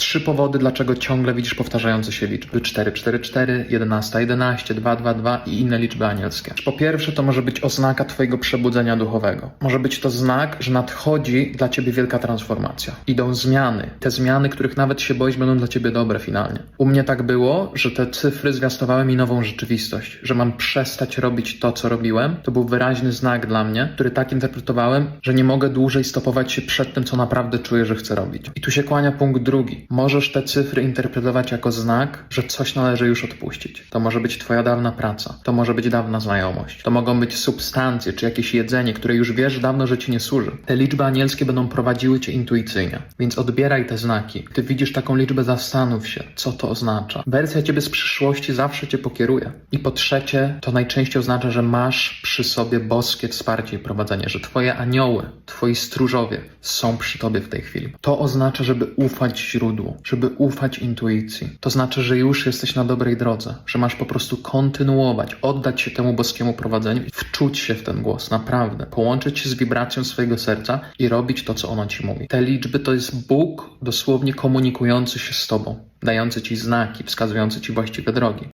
Trzy powody, dlaczego ciągle widzisz powtarzające się liczby 4, 4, 4, 11, 11, 2, 2, 2 i inne liczby anielskie. Po pierwsze, to może być oznaka Twojego przebudzenia duchowego. Może być to znak, że nadchodzi dla Ciebie wielka transformacja. Idą zmiany. Te zmiany, których nawet się boisz, będą dla Ciebie dobre finalnie. U mnie tak było, że te cyfry zwiastowały mi nową rzeczywistość, że mam przestać robić to, co robiłem. To był wyraźny znak dla mnie, który tak interpretowałem, że nie mogę dłużej stopować się przed tym, co naprawdę czuję, że chcę robić. I tu się kłania punkt drugi. Możesz te cyfry interpretować jako znak, że coś należy już odpuścić. To może być Twoja dawna praca, to może być dawna znajomość, to mogą być substancje czy jakieś jedzenie, które już wiesz dawno, że Ci nie służy. Te liczby anielskie będą prowadziły Cię intuicyjnie, więc odbieraj te znaki. Gdy widzisz taką liczbę, zastanów się, co to oznacza. Wersja Ciebie z przyszłości zawsze Cię pokieruje. I po trzecie, to najczęściej oznacza, że masz przy sobie boskie wsparcie i prowadzenie, że Twoje anioły, Twoi stróżowie są przy Tobie w tej chwili. To oznacza, żeby ufać żeby ufać intuicji. To znaczy, że już jesteś na dobrej drodze, że masz po prostu kontynuować, oddać się temu boskiemu prowadzeniu, i wczuć się w ten głos, naprawdę. Połączyć się z wibracją swojego serca i robić to, co ono Ci mówi. Te liczby to jest Bóg dosłownie komunikujący się z Tobą, dający Ci znaki, wskazujący Ci właściwe drogi.